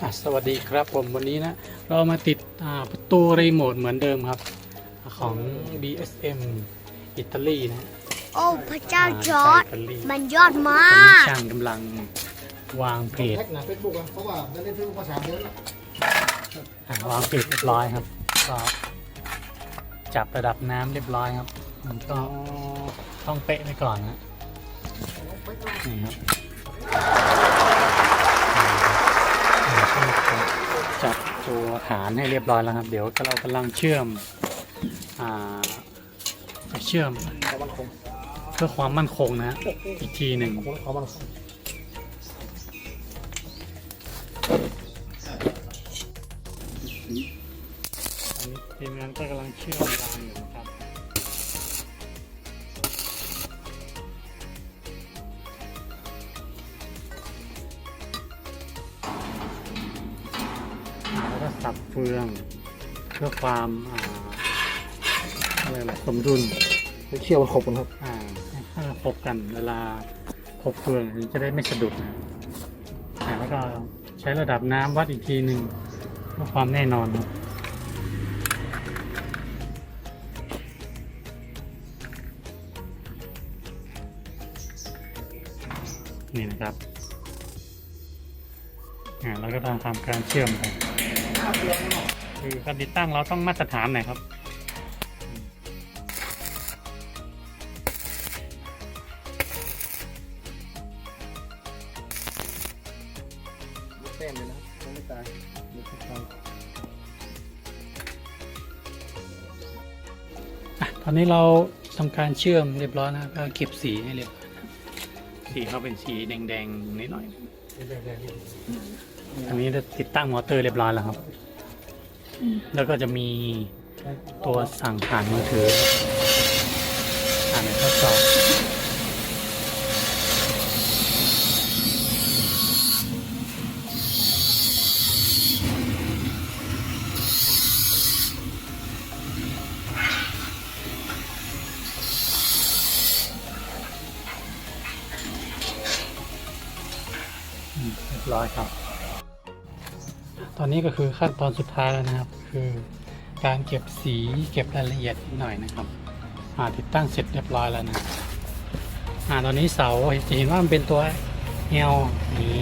อะสวัสดีครับผมวันนี้นะเรามาติดอ่าประตูรีโมทเหมือนเดิมครับ ของ BSM อิตาลีนะโอ้พระเจ้าจอร์ดอิตาลีมันยอดมาตอนนี้กช่างกำลังวางเพจแท็กหนาเฟซบุ๊กอะเพราะว่าได้เล่นเฟซบุ๊กมาสามเดือนแล้วอะวางเพจเรียบร้อยครับก็จับระดับน้ำเรียบร้อยครับ มันก็ต้องเป๊ะไปก่อนนะนี่ครับ ฐานให้เรียบร้อยแล้วครับ เดี๋ยวเรากำลังเชื่อมอเชื่อมเพื่อความมั่นคงนะอีกทีหนึ่งทีมงานก็กำลังเชื่อมรางอยู่นะครับ สับเฟือง เพื่อความอาอะไรล่ะสมดุลเชี่ยวมันครบกันครับอ่าให้มันครบกันเวลาครบเฟืองมันจะได้ไม่สะดุดนะอ่าแล้วก็ใช้ระดับน้ำวัดอีกทีหนึ่งเพื่อความแน่นอนครับ นี่นะครับ อ่าแล้วก็ทำทำการเชื่อมไป คือการติดตั้งเราต้องมาตรฐานหน่อยครับแต้มเลยนะไม่ตายอะตอนนี้เราทำการเชื่อมเรียบร้อยนะครับก็เก็บสีให้เรียบร้อยนะครับสีเขาเป็นสีแดงๆนิดหน่อย อันนี้ได้ติดตั้งมอเตอร์เรียบร้อยแล้วครับ แล้วก็จะมีตัวสั่งผ่านมือถืออ่านในทดสอบ เรียบร้อยครับ ตอนนี้ก็คือขั้นตอนสุดท้ายแล้วนะครับ คือการเก็บสีเก็บรายละเอียดนิดหน่อยนะครับอ่าติดตั้งเสร็จเรียบร้อยแล้วนะอ่าตอนนี้เสาจะเห็นว่ามันเป็นตัวเอลนี้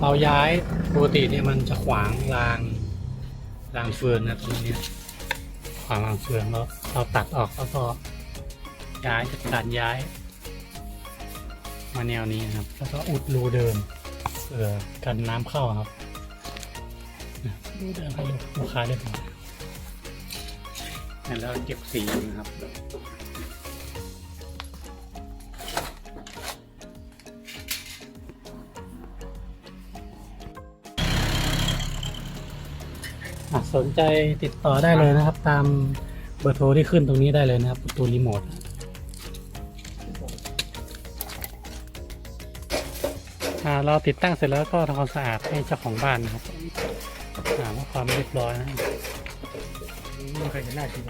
เราย้ายปกติเนี่ยมันจะขวางรางรางเฟืองนะตรงนี้ขวางรางเฟืองแล้วเราตัดออกแล้วก็ย้ายจัดการย้าย มาแนวนี้นะครับ แล้วก็อุดรูเดิมเพื่อกันน้ำเข้าครับดูเดินให้ลูกค้าได้ดูแล้วเก็บสีนะครับอะสนใจติดต่อได้เลยนะครับ ตามเบอร์โทรที่ขึ้นตรงนี้ได้เลยนะครับ ประตูรีโมท เราติดตั้งเสร็จแล้วก็ทำความสะอาดให้เจ้าของบ้านนะครับถามว่าความเรียบร้อยนะไม่เคยเห็นหน้าจริง